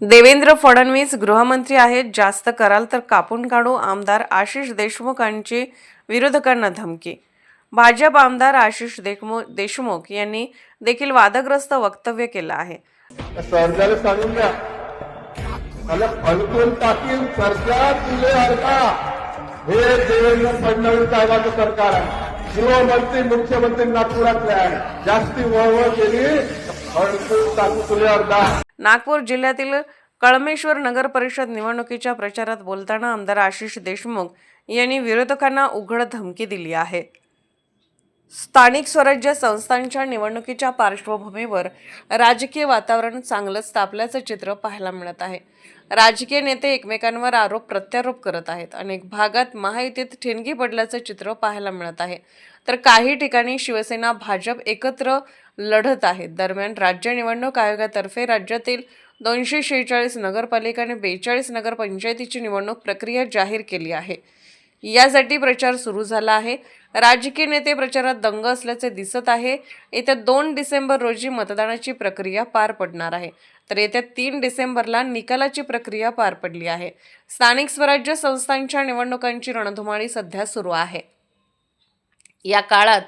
देवेंद्र फडणवीस गृहमंत्री आहेत जास्त कराल तर कापून काढू आमदार आशिष देशमुखांची विरोधकांना धमकी. भाजप आमदार आशिष देशमुख देशमुख यांनी देखील वादग्रस्त वक्तव्य केलं आहे. सरकारला सांगून द्या. मला फलकून टाकील सरकार तुले हरका हे देवेंद्र फडणवीस साहेबांचं सरकार आहे. गृहमंत्री मुख्यमंत्री नागपुरातले आहे. जास्ती वळवळ केली नागपूर जिल्ह्यातील कळमेश्वर नगर परिषद निवडणुकीच्या प्रचारात बोलताना आमदार आशिष देशमुख यांनी विरोधकांना उघड धमकी दिली आहे. स्थानिक स्वराज्य संस्थांच्या निवडणुकीच्या पार्श्वभूमीवर राजकीय वातावरण चांगलंच तापल्याचं चित्र पाहायला मिळत आहे. राजकीय नेते एकमेकांवर आरोप प्रत्यारोप करत आहेत. अनेक भागात महायुतीत ठिणगी पडल्याचं चित्र पाहायला मिळत आहे. तर काही ठिकाणी शिवसेना भाजप एकत्र लढत आहेत दरम्यान राज्य निवडणूक आयोगातर्फे राज्यातील दोनशे शेहेचाळीस नगरपालिका आणि बेचाळीस नगरपंचायतीची निवडणूक प्रक्रिया जाहीर केली आहे. यासाठी प्रचार सुरू झाला आहे. राजकीय नेते प्रचारात दंग असल्याचे दिसत आहे. येत्या दोन डिसेंबर रोजी मतदानाची प्रक्रिया पार पडणार आहे. तर येत्या तीन डिसेंबरला निकालाची प्रक्रिया पार पडली आहे. स्थानिक स्वराज्य संस्थांच्या निवडणुकांची रणधुमाळी सध्या सुरू आहे. या काळात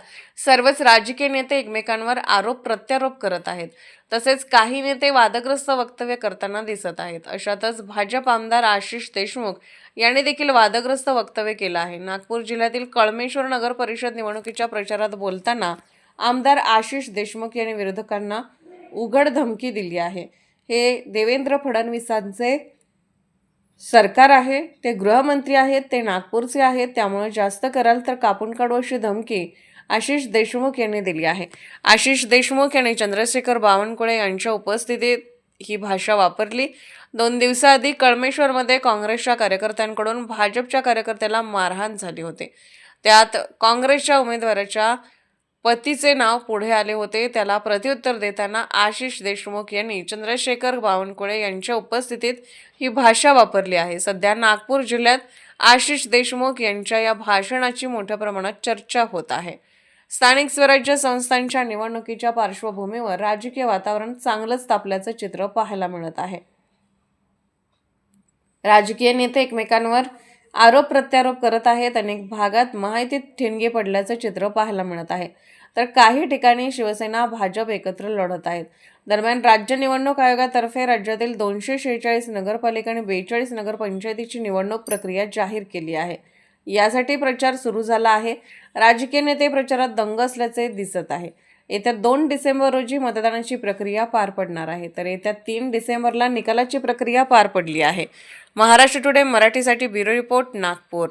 सर्वच राजकीय नेते एकमेकांवर आरोप प्रत्यारोप करत आहेत. तसेच काही नेते वादग्रस्त वक्तव्य करताना दिसत आहेत. अशातच भाजप आमदार आशिष देशमुख यांनी देखील वादग्रस्त वक्तव्य केलं आहे. नागपूर जिल्ह्यातील कळमेश्वर नगर परिषद निवडणुकीच्या प्रचारात बोलताना आमदार आशिष देशमुख यांनी विरोधकांना उघड धमकी दिली आहे. हे देवेंद्र फडणवीसांचे सरकार आहे ते गृहमंत्री आहेत ते नागपूरचे आहेत त्यामुळे जास्त कराल तर कापून काढू अशी धमकी आशिष देशमुख यांनी दिली आहे. आशिष देशमुख यांनी चंद्रशेखर बावनकुळे यांच्या उपस्थितीत ही भाषा वापरली. दोन दिवसाआधी कळमेश्वरमध्ये काँग्रेसच्या कार्यकर्त्यांकडून भाजपच्या कार्यकर्त्याला मारहाण झाली होते. त्यात काँग्रेसच्या उमेदवाराच्या पतीचे नाव पुढे आले होते. त्याला प्रत्युत्तर देताना आशिष देशमुख यांनी चंद्रशेखर बावनकुळे यांच्या उपस्थितीत ही भाषा वापरली आहे. सध्या नागपूर जिल्ह्यात आशिष देशमुख यांच्या या भाषणाची मोठ्या प्रमाणात चर्चा होत आहे. स्थानिक स्वराज्य संस्थांच्या निवडणुकीच्या पार्श्वभूमीवर राजकीय वातावरण चांगलंच तापल्याचं चित्र पाहायला मिळत आहे. राजकीय नेते एकमेकांवर आरोप प्रत्यारोप करत आहेत. अनेक भागात माहितीत ठिणगी पडल्याचं चित्र पाहायला मिळत आहे. तर काही ठिकाणी शिवसेना भाजप एकत्र लढत आहेत. दरम्यान राज्य निवडणूक आयोगातर्फे राज्यातील दोनशे शेहेचाळीस नगरपालिका आणि बेचाळीस नगरपंचायतीची निवडणूक प्रक्रिया जाहीर केली आहे. यासाठी प्रचार सुरू झाला आहे. राजकीय नेते प्रचारात दंग असल्याचे दिसत आहे. येत्या दोन डिसेंबर रोजी मतदानाची प्रक्रिया पार पडणार आहे. तर येत्या तीन डिसेंबरला निकालाची प्रक्रिया पार पडली आहे. महाराष्ट्र टुडे मराठीसाठी ब्युरो रिपोर्ट नागपूर.